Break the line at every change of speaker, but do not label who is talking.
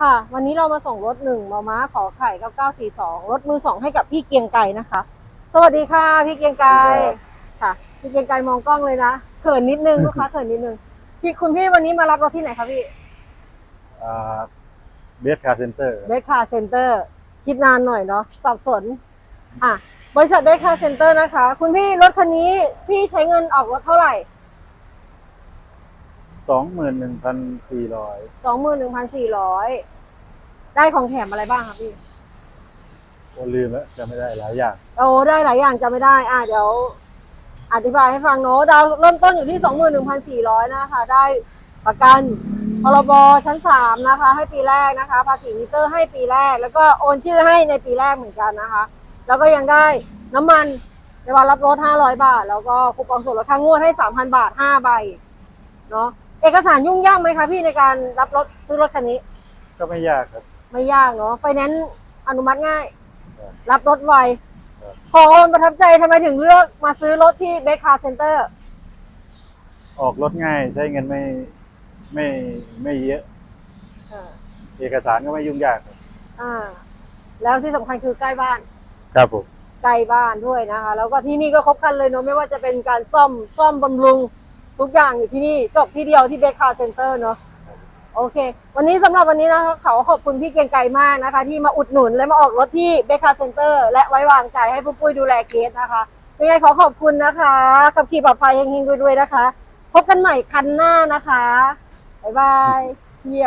ค่ะ วันนี้เรามาส่งรถหนึ่งมาม้าขอไข่9942 รถมือสองให้กับพี่เกรียงไกรนะคะ สวัสดีค่ะ พี่เกรียงไกร
ครับ
ค่ะ พี่เกรียงไกรมองกล้องเลยนะเขินนิดนึงลูกค้าเขินนิดนึงพี่คุณพี่วันนี้มารับรถที่ไหนคะพี่
อ่าเบสคาร์เซ็นเตอร์
เบสคาร์เซ็นเตอร์คิดนานหน่อยเนาะสับสน อะ บริษัทเบสคาร์เซ็นเตอร์นะคะ คุณพี่รถคันนี้พี่ใช้เงินออกรถเท่าไหร่
สองหมื่นหนึ่งพันสี่ร้อย
สองหมื่นหนึ่งพันสี่ร้อยได้ของแถมอะไรบ้างครับพี่
โอ้ลืมแล้วจะไม่ได้หลายอย่าง
โอ้ได้หลายอย่างจำไม่ได้ อะเดี๋ยว อธิบายให้ฟังเนาะดาวเริ่มต้นอยู่ที่สองหมื่นหนึ่งพันสี่ร้อยนะคะ ได้ประกันพรบชั้นสามนะคะ ให้ปีแรกนะคะ ภาษีมิเตอร์ให้ปีแรก แล้วก็โอนชื่อให้ในปีแรกเหมือนกันนะคะ แล้วก็ยังได้น้ำมันในวันรับรถห้าร้อยบาท แล้วก็คูปองส่วนลดค่างวดให้สามพันบาทห้าใบเนาะ เอกสารยุ่งยากไหมคะพี่ในการรับรถซื้อรถคันนี้
ก็ไม่ยากครับ
ไม่ยากเนาะไฟแนนซ์อนุมัติง่าย
ครับ
รับรถไว
ครับ
ขอความประทับใจทำไมถึงเลือกมาซื้อรถที่เบสคาร์เซ็นเตอร์
ออกรถง่ายใช้เงินไม่ไม่ไม่เยอะ เอกสารก็ไม่ยุ่งยากครับ
อ่า แล้วที่สำคัญคือใกล้บ้าน
ครับผม
ใกล้บ้านด้วยนะคะ แล้วก็ที่นี่ก็ครบครันเลยเนาะไม่ว่าจะเป็นการซ่อมซ่อมบำรุง ทุกอย่างอยู่ที่นี่จบที่เดียวที่เบสคาร์เซ็นเตอร์เนาะโอเค วันนี้สำหรับวันนี้นะคะเขาขอบคุณพี่เกียงไกรมากนะคะ ที่มาอุดหนุนและมาออกรถที่เบคคาร์เซ็นเตอร์และไว้วางใจให้ผู้ปุ้ยดูแลเกสนะคะยังไงขอขอบคุณนะคะขับขี่ปลอดภัยเฮงๆด้วยๆนะคะ พบกันใหม่คันหน้านะคะบ๊ายบายเยี่ยม